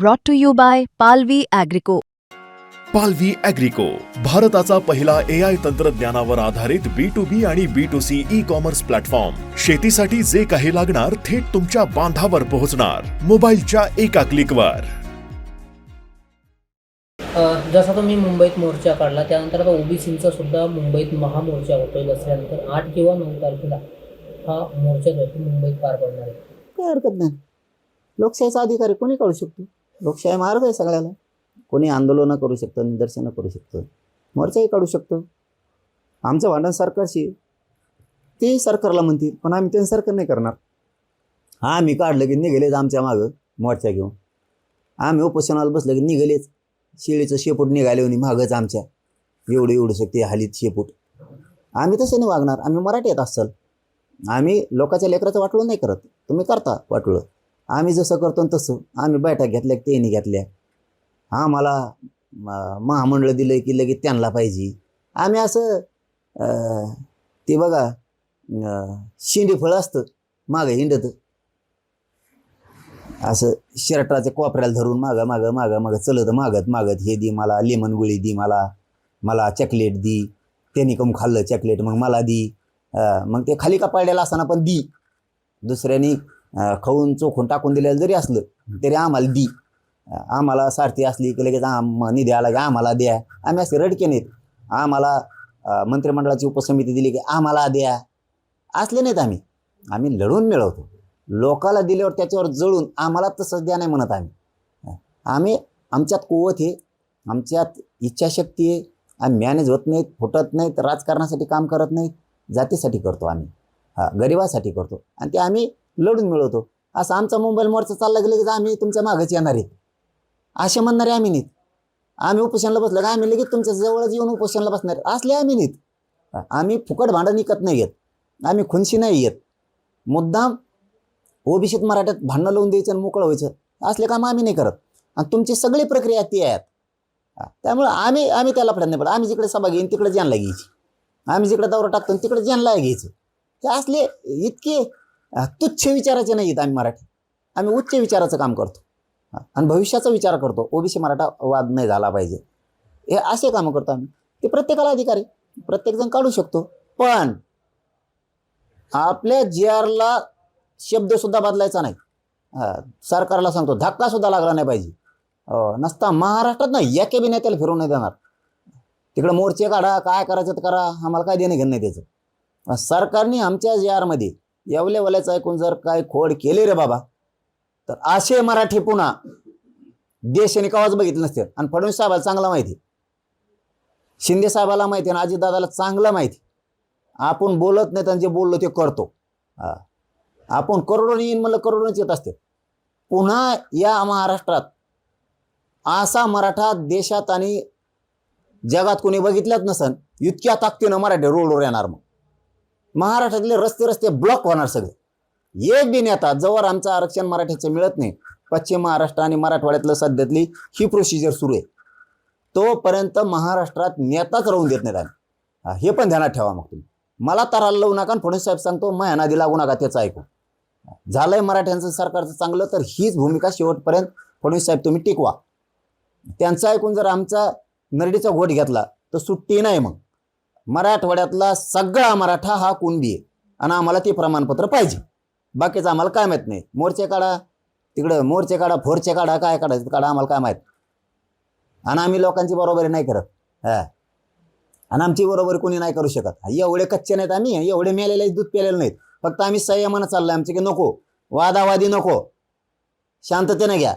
brought to you by Palvi Agrico. पालवी अॅग्रिको भारताचा पहिला ए आय तंत्रज्ञानावर आधारित बी टू बी आणि B to C e commerce platform शेतीसाठी जे काही लागणार थेट तुमच्या बांधावर पोहोचणार. मोबाईलच्या एका क्लिकवर अ, जसा तुम्ही मुंबईत मोर्चा काढला त्यानंतर आता ओबीसींचा सुद्धा मुंबईत महामोर्चा होतोय दसऱ्यानंतर. आठ किंवा नऊ तारखेला हा मोर्चा जो मुंबईत पार पडणार आहे. काही हरकत नाही. लोकशाहीचा अधिकार कोणी काढू शकतो? लोकशाही मार्ग आहे सगळ्याला. कोणी आंदोलनं करू शकतं निदर्शनं करू शकतं. मोर्चाही काढू शकतो. आमचं भांडण सरकारशी ते सरकारला म्हणतील पण आम्ही त्यांनी सरकार नाही करणार. हा आम्ही काढलं की निघालेच आमच्या मागं मोर्चा घेऊन. आम्ही उपोषणाला बसलं की निघालेच. शेळीचं शेपूट निघाले होणे मागच आमच्या. एवढं एवढं शकते हालीत शेपूट. आम्ही तसे नाही वागणार. आम्ही मराठीत असाल आम्ही लोकांच्या लेकराचं वाटलं नाही करत. तुम्ही करता वाटलं आम्ही जसं करतो तसं. आम्ही बैठक घेतल्या की त्यांनी घेतल्या. आम्हाला महामंडळ दिलं की लगेच त्यांना पाहिजे. आम्ही असं ते बघा अं, शेंडी असतं मागं हिंडत. असं शर्टाच्या कोपऱ्याला धरून मागं मागं मागं मागं चलत मागत मागत हे दी मला लेमन गोळी दी मला मला चॉकलेट दी. त्यांनी कम खाल्लं चॉकलेट मग मला दी. मग ते खाली का पडलेलं असताना पण दी. दुसऱ्यानी खाऊन चोखून टाकून दिलेलं जरी असलं तरी आम्हाला दी. आम्हाला सारथी असली की लगेच आम निधी आला की आम्हाला द्या. आम्ही असे रडके नाहीत. आम्हाला मंत्रिमंडळाची उपसमिती दिली की आम्हाला द्या. असले नाहीत आम्ही. आम्ही लढून मिळवतो. लोकाला दिल्यावर त्याच्यावर जळून आम्हाला तसंच द्या नाही म्हणत आम्ही. आम्ही आमच्यात कुवत आहे. आमच्यात इच्छाशक्ती आहे. आम्ही मॅनेज होत नाहीत फुटत नाहीत राजकारणासाठी काम करत नाहीत. जातीसाठी करतो आम्ही. हा गरिबासाठी करतो. आणि ते आम्ही लढून मिळवतो. असं आमचा मोबाईल मोर्चा चालला गेलं की आम्ही तुमच्या मागच येणार आहे. असे म्हणणारे आम्ही नाहीत आम्ही उपोषणाला बसलं का आम्ही लगेच तुमच्या जवळच येऊन उपोषणाला बसणार असले आम्ही नाहीत आम्ही फुकट भांडण विकत नाही येत. आम्ही खुनशी नाही येत. मुद्दाम ओबीसीत मराठ्यात भांडणं लावून द्यायचं आणि मोकळं व्हायचं. असले काम आम्ही नाही करत. आणि तुमची सगळी प्रक्रिया ती आहेत. त्यामुळं आम्ही आम्ही त्याला पडत नाही पडत आम्ही जिकडे सभा घेईन तिकडे जानला घ्यायची. आम्ही जिकडे दौरा टाकतो आणि तिकडे जानला घ्यायचं. हे असले इतके तुच्छ विचाराचे नाही आहेत आम्ही मराठी. आम्ही उच्च विचाराचं काम करतो. आणि भविष्याचा विचार करतो. ओबीसी मराठा वाद नाही झाला पाहिजे. हे असे कामं करतो आम्ही. ते प्रत्येकाला अधिकारी प्रत्येकजण काढू शकतो. पण आपल्या जी आरला शब्दसुद्धा बदलायचा नाही. हा, सरकारला सांगतो धक्कासुद्धा लागला नाही पाहिजे. हो, नसता महाराष्ट्रात नाही या बी नेत्याला फिरवून नाही देणार. तिकडे मोर्चे काढा काय करायचं ते करा आम्हाला काय देणं घेणं नाही त्याचं. सरकारने आमच्या जी आरमध्ये येवल्या ऐकून जर काय खोड केले रे बाबा तर असे मराठी पुन्हा देशाने कवाच बघितलं नसते आणि फडणवीस साहेबाला चांगला माहिती. शिंदे साहेबाला माहिती आणि अजितदादाला चांगलं माहिती. आपण बोलत नाही आणि जे बोललो ते करतो. हा. आपण करोडोनी येईन म्हणलं करोडोच येत असते पुन्हा या महाराष्ट्रात असा मराठा देशात आणि जगात कोणी बघितल्याच नसन इतक्या ताकदीनं मराठी रोडवर येणार मग. महाराष्ट्रातले रस्ते रस्ते ब्लॉक होणार सगळे. एक बी नेता जवळ आमचं आरक्षण मराठ्याचं मिळत नाही. पश्चिम महाराष्ट्र आणि मराठवाड्यातलं सध्यातली ही प्रोसिजर सुरू आहे. तोपर्यंत महाराष्ट्रात नेताच राहून देत नाहीत आम्ही. हे पण ध्यानात ठेवा मग तुम्ही. मला तराला लावू नका आणि फडणवीस साहेब सांगतो माया नादी लागू नका त्याचं ऐकू. झालंय मराठ्यांचं सरकारचं चांगलं तर हीच भूमिका शेवटपर्यंत फडणवीस साहेब तुम्ही टिकवा. त्यांचं ऐकून जर आमचा नरडीचा घोट घेतला तर सुट्टी नाही मग. मराठवाड्यातला सगळा मराठा हा कुणबी आहे. आणि आम्हाला ते प्रमाणपत्र पाहिजे. बाकीचं आम्हाला काय माहीत नाही. मोर्चे काढा. तिकडं मोर्चे काढा फोरचे काढा काय काढायचं काढा आम्हाला काय माहीत. आणि आम्ही लोकांची बरोबरी नाही करत. हा. आणि आमची बरोबरी कोणी नाही करू शकत. एवढे कच्चे नाहीत आम्ही एवढे मेलेले दूध पेलेले नाहीत. फक्त आम्ही संयमानं चाललोय आमचे की नको. वादावादी नको. शांततेनं घ्या.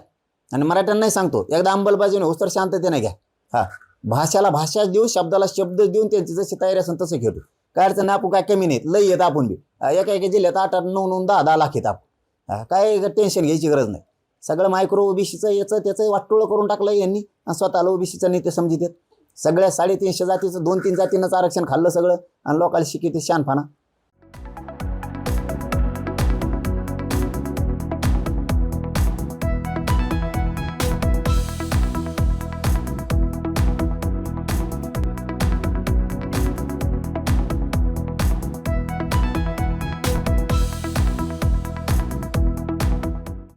आणि मराठ्यांनाही सांगतो एकदा अंमलबाजीने होस तर शांततेने घ्या. हा. भाषाला भाषा देऊ शब्दाला शब्द देऊन त्यांची जशी तयारी असेल तसं खेळतो काय अडचण आपण काय कमी नाहीत लई येत आपण बी. एका एका जिल्ह्यात आठ आठ नऊ नऊ दहा दहा लाख येत आपण. काय टेन्शन घ्यायची गरज नाही. सगळं मायक्रो ओबीसीचं याचं त्याचं वाटोळं करून टाकलं यांनी. आणि स्वतःला ओबीसीचं नेते समजित आहेत. सगळ्या साडेतीनशे जातीचं दोन तीन जातीनंच आरक्षण खाल्लं सगळं. आणि लोकांना शिकित शानफाना.